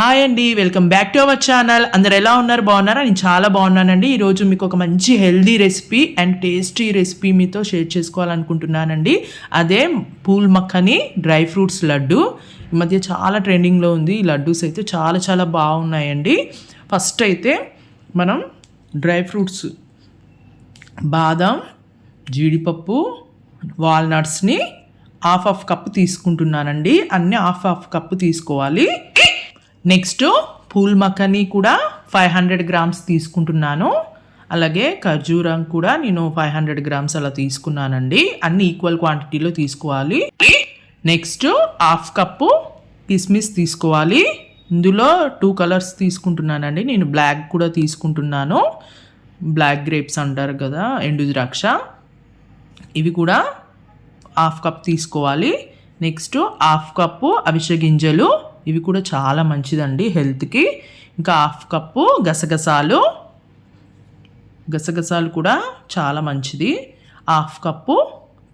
Hi అండి welcome back to our channel అందరు ఎలా ఉన్నారు? బాగున్నారా? నేను చాలా బాగున్నానండి. ఈరోజు మీకు ఒక మంచి healthy recipe and tasty recipe మీతో షేర్ చేసుకోవాలనుకుంటున్నానండి. అదే పూల్ మక్కని డ్రై ఫ్రూట్స్ లడ్డు. ఈ మధ్య చాలా ట్రెండింగ్లో ఉంది. ఈ లడ్డూస్ అయితే చాలా చాలా బాగున్నాయండి. ఫస్ట్ అయితే మనం డ్రై ఫ్రూట్స్ బాదం జీడిపప్పు వాల్నట్స్ని హాఫ్ హాఫ్ కప్ తీసుకుంటున్నానండి. అన్ని హాఫ్ హాఫ్ కప్ తీసుకోవాలి. నెక్స్ట్ పూల్ మక్కని కూడా ఫైవ్ హండ్రెడ్ గ్రామ్స్ తీసుకుంటున్నాను. అలాగే ఖర్జూరం కూడా నేను ఫైవ్ హండ్రెడ్ గ్రామ్స్ అలా తీసుకున్నానండి. అన్ని ఈక్వల్ క్వాంటిటీలో తీసుకోవాలి. నెక్స్ట్ హాఫ్ కప్పు కిస్మిస్ తీసుకోవాలి. ఇందులో టూ కలర్స్ తీసుకుంటున్నానండి. నేను బ్లాక్ కూడా తీసుకుంటున్నాను. బ్లాక్ గ్రేప్స్ అంటారు కదా ఎండు ద్రాక్ష. ఇవి కూడా హాఫ్ కప్ తీసుకోవాలి. నెక్స్ట్ హాఫ్ కప్పు అవిష గింజలు. ఇవి కూడా చాలా మంచిదండి హెల్త్కి. ఇంకా హాఫ్ కప్పు గసగసాలు. గసగసాలు కూడా చాలా మంచిది. హాఫ్ కప్పు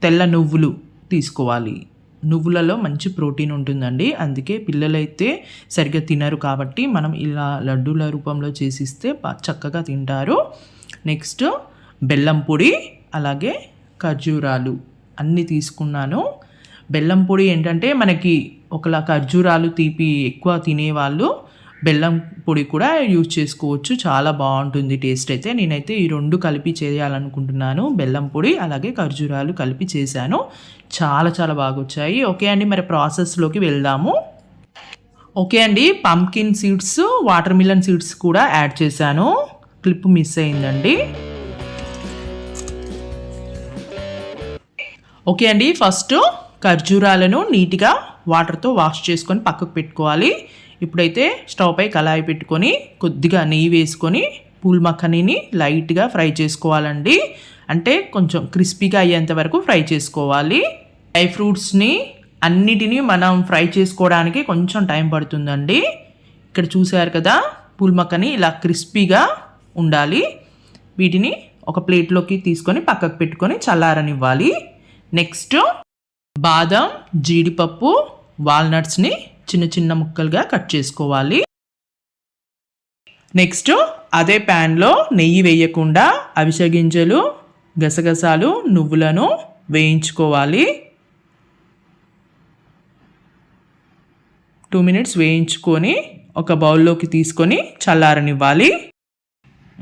తెల్ల నువ్వులు తీసుకోవాలి. నువ్వులలో మంచి ప్రోటీన్ ఉంటుందండి. అందుకే పిల్లలైతే సరిగ్గా తినరు కాబట్టి మనం ఇలా లడ్డూల రూపంలో చేసిస్తే చక్కగా తింటారు. నెక్స్ట్ బెల్లం పొడి అలాగే ఖర్జూరాలు అన్నీ తీసుకున్నాను. బెల్లం పొడి ఏంటంటే మనకి ఒకలా ఖర్జూరాలు తీపి ఎక్కువ తినేవాళ్ళు బెల్లం పొడి కూడా యూజ్ చేసుకోవచ్చు. చాలా బాగుంటుంది టేస్ట్ అయితే. నేనైతే ఈ రెండు కలిపి చేయాలనుకుంటున్నాను. బెల్లం పొడి అలాగే ఖర్జూరాలు కలిపి చేశాను. చాలా చాలా బాగా వచ్చాయి ఓకే అండి మరి ప్రాసెస్లోకి వెళ్దాము. ఓకే అండి pumpkin seeds watermelon seeds కూడా యాడ్ చేశాను. క్లిప్ మిస్ అయిందండి. ఓకే అండి ఫస్ట్ ఖర్జూరాలను నీట్గా వాటర్తో వాష్ చేసుకొని పక్కకు పెట్టుకోవాలి. ఇప్పుడైతే స్టవ్ పై కళాయి పెట్టుకొని కొద్దిగా నెయ్యి వేసుకొని పూల్ మక్కనీని లైట్గా ఫ్రై చేసుకోవాలండి. అంటే కొంచెం క్రిస్పీగా అయ్యేంత వరకు ఫ్రై చేసుకోవాలి. డ్రై ఫ్రూట్స్ని అన్నిటినీ మనం ఫ్రై చేసుకోవడానికి కొంచెం టైం పడుతుందండి. ఇక్కడ చూసారు కదా పూల్ మక్కని ఇలా క్రిస్పీగా ఉండాలి. వీటిని ఒక ప్లేట్లోకి తీసుకొని పక్కకు పెట్టుకొని చల్లారనివ్వాలి. నెక్స్ట్ బాదం జీడిపప్పు వాల్నట్స్ని చిన్న చిన్న ముక్కలుగా కట్ చేసుకోవాలి. నెక్స్ట్ అదే ప్యాన్లో నెయ్యి వేయకుండా అవిసె గింజలు గసగసాలు నువ్వులను వేయించుకోవాలి. టూ మినిట్స్ వేయించుకొని ఒక బౌల్లోకి తీసుకొని చల్లారనివ్వాలి.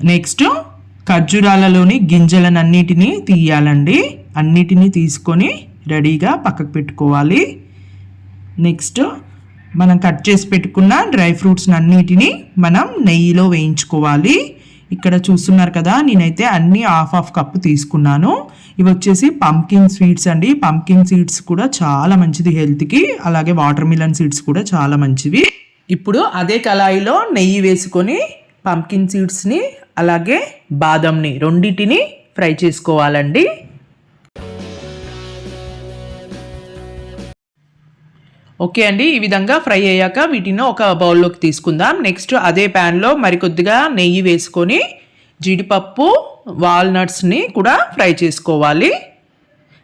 నెక్స్ట్ ఖర్జూరాలలోని గింజలనన్నిటినీ తీయాలండి. అన్నిటినీ తీసుకొని రెడీగా పక్కకు పెట్టుకోవాలి. నెక్స్ట్ మనం కట్ చేసి పెట్టుకున్న డ్రై ఫ్రూట్స్ అన్నిటిని మనం నెయ్యిలో వేయించుకోవాలి. ఇక్కడ చూస్తున్నారు కదా నేనైతే అన్ని హాఫ్ హాఫ్ కప్పు తీసుకున్నాను. ఇవి వచ్చేసి పంకిన్ స్వీట్స్ అండి. పంకిన్ సీడ్స్ కూడా చాలా మంచిది హెల్త్కి అలాగే వాటర్ మిలన్ సీడ్స్ కూడా చాలా మంచివి. ఇప్పుడు అదే కళాయిలో నెయ్యి వేసుకొని పంకిన్ సీడ్స్ని అలాగే బాదంని రెండింటిని ఫ్రై చేసుకోవాలండి. ఓకే అండి ఈ విధంగా ఫ్రై అయ్యాక వీటిని ఒక బౌల్లోకి తీసుకుందాం. నెక్స్ట్ అదే ప్యాన్లో మరికొద్దిగా నెయ్యి వేసుకొని జీడిపప్పు వాల్నట్స్ని కూడా ఫ్రై చేసుకోవాలి.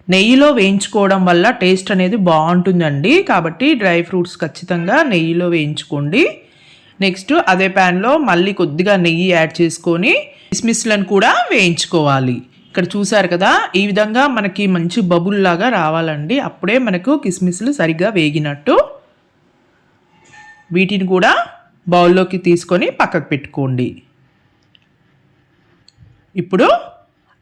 నెయ్యిలో వేయించుకోవడం వల్ల టేస్ట్ అనేది బాగుంటుందండి. కాబట్టి డ్రై ఫ్రూట్స్ ఖచ్చితంగా నెయ్యిలో వేయించుకోండి. నెక్స్ట్ అదే ప్యాన్లో మళ్ళీ కొద్దిగా నెయ్యి యాడ్ చేసుకొని కిస్మిస్లను కూడా వేయించుకోవాలి. ఇక్కడ చూసారు కదా ఈ విధంగా మనకి మంచి బబుల్ లాగా రావాలండి. అప్పుడే మనకు కిస్మిస్లు సరిగ్గా వేగినట్టు వీటిని కూడా బౌల్లోకి తీసుకొని పక్కకు పెట్టుకోండి. ఇప్పుడు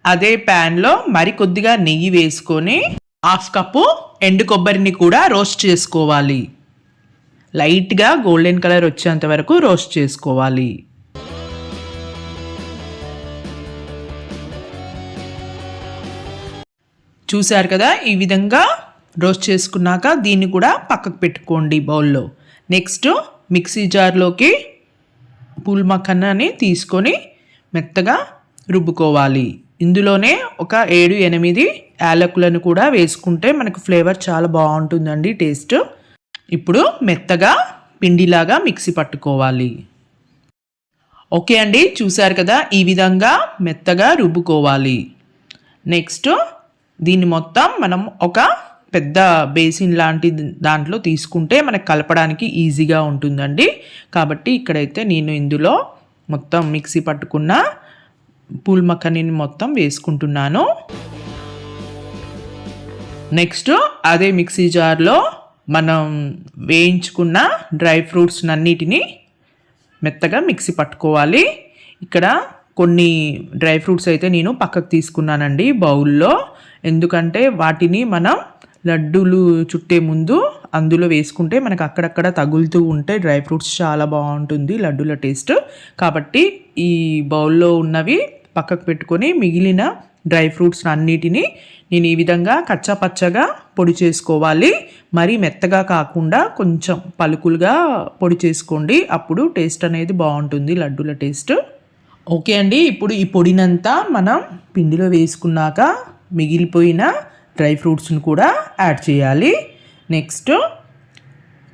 అదే ప్యాన్లో మరి కొద్దిగా నెయ్యి వేసుకొని హాఫ్ కప్పు ఎండు కొబ్బరిని కూడా రోస్ట్ చేసుకోవాలి. లైట్గా గోల్డెన్ కలర్ వచ్చేంత వరకు రోస్ట్ చేసుకోవాలి. చూశారు కదా? ఈ విధంగా రోస్ట్ చేసుకున్నాక దీన్ని కూడా పక్కకు పెట్టుకోండి బౌల్లో. నెక్స్ట్ మిక్సీ జార్లోకి పూల్ మక్కన్నాని తీసుకొని మెత్తగా రుబ్బుకోవాలి. ఇందులోనే ఒక ఏడు ఎనిమిది యాలకులను కూడా వేసుకుంటే మనకు ఫ్లేవర్ చాలా బాగుంటుందండి టేస్ట్. ఇప్పుడు మెత్తగా పిండిలాగా మిక్సీ పట్టుకోవాలి. ఓకే అండి చూశారు కదా? ఈ విధంగా మెత్తగా రుబ్బుకోవాలి. నెక్స్ట్ దీన్ని మొత్తం మనం ఒక పెద్ద బేసిన్ లాంటి దాంట్లో తీసుకుంటే మనకు కలపడానికి ఈజీగా ఉంటుందండి. కాబట్టి ఇక్కడైతే నేను ఇందులో మొత్తం మిక్సీ పట్టుకున్న పూల్ మక్కనీని మొత్తం వేసుకుంటున్నాను. నెక్స్ట్ అదే మిక్సీ జార్లో మనం వేయించుకున్న డ్రై ఫ్రూట్స్ అన్నిటిని మెత్తగా మిక్సీ పట్టుకోవాలి. ఇక్కడ కొన్ని డ్రై ఫ్రూట్స్ అయితే నేను పక్కకు తీసుకున్నానండి బౌల్లో. ఎందుకంటే వాటిని మనం లడ్డూలు చుట్టే ముందు అందులో వేసుకుంటే మనకు అక్కడక్కడ తగులుతూ ఉంటే డ్రై ఫ్రూట్స్ చాలా బాగుంటుంది లడ్డూల టేస్ట్. కాబట్టి ఈ బౌల్లో ఉన్నవి పక్కకు పెట్టుకొని మిగిలిన డ్రై ఫ్రూట్స్ అన్నిటినీ నేను ఈ విధంగా కచ్చా పచ్చగా పొడి చేసుకోవాలి. మరీ మెత్తగా కాకుండా కొంచెం పలుకులుగా పొడి చేసుకోండి. అప్పుడు టేస్ట్ అనేది బాగుంటుంది లడ్డూల టేస్ట్. ఓకే అండి. ఇప్పుడు ఈ పొడినంతా మనం పిండిలో వేసుకున్నాక మిగిలిపోయిన డ్రై ఫ్రూట్స్ని కూడా యాడ్ చేయాలి. నెక్స్ట్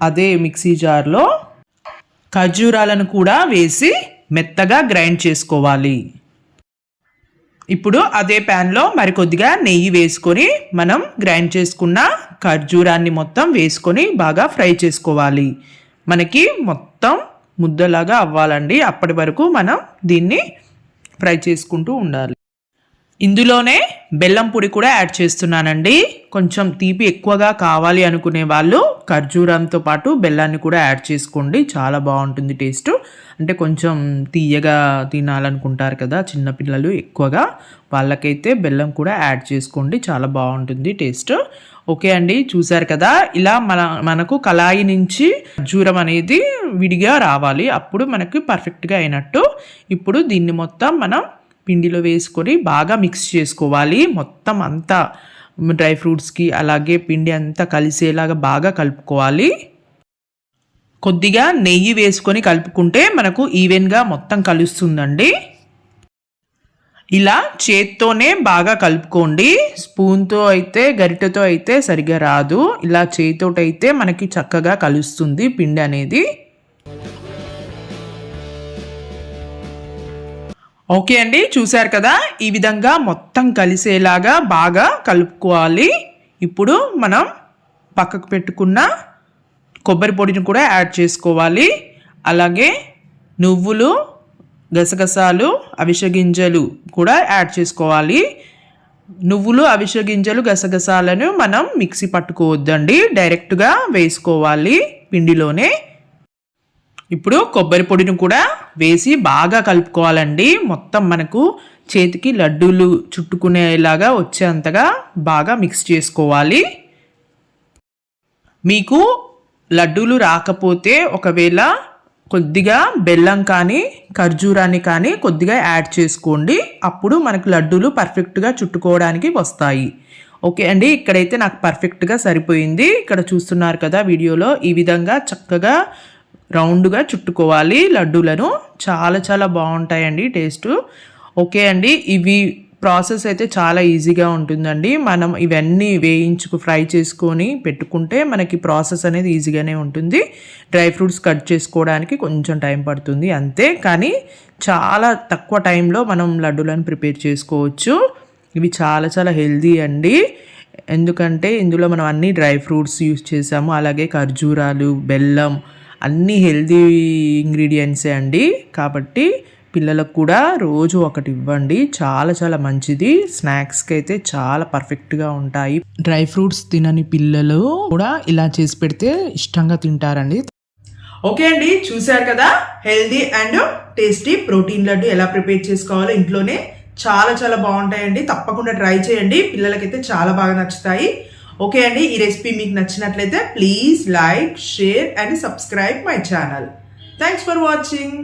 అదే మిక్సీ జార్లో ఖర్జూరాలను కూడా వేసి మెత్తగా గ్రైండ్ చేసుకోవాలి. ఇప్పుడు అదే ప్యాన్లో మరికొద్దిగా నెయ్యి వేసుకొని మనం గ్రైండ్ చేసుకున్న ఖర్జూరాన్ని మొత్తం వేసుకొని బాగా ఫ్రై చేసుకోవాలి. మనకి మొత్తం ముద్దలాగా అవ్వాలండి. అప్పటి వరకు మనం దీన్ని ఫ్రై చేసుకుంటూ ఉండాలి. ఇందులోనే బెల్లం పొడి కూడా యాడ్ చేస్తున్నానండి. కొంచెం తీపి ఎక్కువగా కావాలి అనుకునే వాళ్ళు ఖర్జూరంతో పాటు బెల్లాన్ని కూడా యాడ్ చేసుకోండి. చాలా బాగుంటుంది టేస్ట్. అంటే కొంచెం తీయగా తినాలనుకుంటారు కదా చిన్నపిల్లలు ఎక్కువగా. వాళ్ళకైతే బెల్లం కూడా యాడ్ చేసుకోండి. చాలా బాగుంటుంది టేస్ట్. ఓకే అండి చూసారు కదా? ఇలా మన మనకు కళాయి నుంచి ఖర్జూరం అనేది విడిగా రావాలి. అప్పుడు మనకి పర్ఫెక్ట్గా అయినట్టు. ఇప్పుడు దీన్ని మొత్తం మనం పిండిలో వేసుకొని బాగా మిక్స్ చేసుకోవాలి. మొత్తం అంతా డ్రై ఫ్రూట్స్కి అలాగే పిండి అంతా కలిసేలాగా బాగా కలుపుకోవాలి. కొద్దిగా నెయ్యి వేసుకొని కలుపుకుంటే మనకు ఈవెన్గా మొత్తం కలుస్తుందండి. ఇలా చేత్తోనే బాగా కలుపుకోండి. స్పూన్తో అయితే గరిటెతో అయితే సరిగా రాదు. ఇలా చేతితోటైతే అయితే మనకి చక్కగా కలుస్తుంది పిండి అనేది. ఓకే అండి చూశారు కదా? ఈ విధంగా మొత్తం కలిసేలాగా బాగా కలుపుకోవాలి. ఇప్పుడు మనం పక్కకు పెట్టుకున్న కొబ్బరి పొడిని కూడా యాడ్ చేసుకోవాలి. అలాగే నువ్వులు గసగసాలు అవిసె గింజలు కూడా యాడ్ చేసుకోవాలి. నువ్వులు అవిసె గింజలు గసగసాలను మనం మిక్సీ పట్టుకోవద్దండి. డైరెక్ట్గా వేసుకోవాలి పిండిలోనే. ఇప్పుడు కొబ్బరి పొడిని కూడా వేసి బాగా కలుపుకోవాలండి. మొత్తం మనకు చేతికి లడ్డూలు చుట్టుకునేలాగా వచ్చేంతగా బాగా మిక్స్ చేసుకోవాలి. మీకు లడ్డూలు రాకపోతే ఒకవేళ కొద్దిగా బెల్లం కానీ ఖర్జూరాన్ని కానీ కొద్దిగా యాడ్ చేసుకోండి. అప్పుడు మనకు లడ్డూలు పర్ఫెక్ట్గా చుట్టుకోవడానికి వస్తాయి. ఓకే అండి ఇక్కడైతే నాకు పర్ఫెక్ట్గా సరిపోయింది. ఇక్కడ చూస్తున్నారు కదా వీడియోలో ఈ విధంగా చక్కగా రౌండ్గా చుట్టుకోవాలి. లడ్డూలను చాలా చాలా బాగుంటాయండి టేస్ట్. ఓకే అండి ఇవి ప్రాసెస్ అయితే చాలా ఈజీగా ఉంటుందండి. మనం ఇవన్నీ వేయించుకు ఫ్రై చేసుకొని పెట్టుకుంటే మనకి ప్రాసెస్ అనేది ఈజీగానే ఉంటుంది. డ్రై ఫ్రూట్స్ కట్ చేసుకోవడానికి కొంచెం టైం పడుతుంది అంతే. కానీ చాలా తక్కువ టైంలో మనం లడ్డూలను ప్రిపేర్ చేసుకోవచ్చు. ఇవి చాలా చాలా హెల్దీ అండి. ఎందుకంటే ఇందులో మనం అన్ని డ్రై ఫ్రూట్స్ యూస్ చేసాము. అలాగే ఖర్జూరాలు బెల్లం అన్నీ హెల్దీ ఇంగ్రీడియంట్సే అండి. కాబట్టి పిల్లలకు కూడా రోజు ఒకటి ఇవ్వండి. చాలా చాలా మంచిది. స్నాక్స్కి అయితే చాలా పర్ఫెక్ట్గా ఉంటాయి. డ్రై ఫ్రూట్స్ తినని పిల్లలు కూడా ఇలా చేసి పెడితే ఇష్టంగా తింటారండి. ఓకే అండి. చూశారు కదా? Healthy and tasty protein laddu ఎలా ప్రిపేర్ చేసుకోవాలో ఇంట్లోనే. చాలా చాలా బాగుంటాయండి. తప్పకుండా ట్రై చేయండి. పిల్లలకైతే చాలా బాగా నచ్చుతాయి. ఓకే అండి ఈ రెసిపీ మీకు నచ్చినట్లయితే please like share and subscribe my channel. Thanks for watching.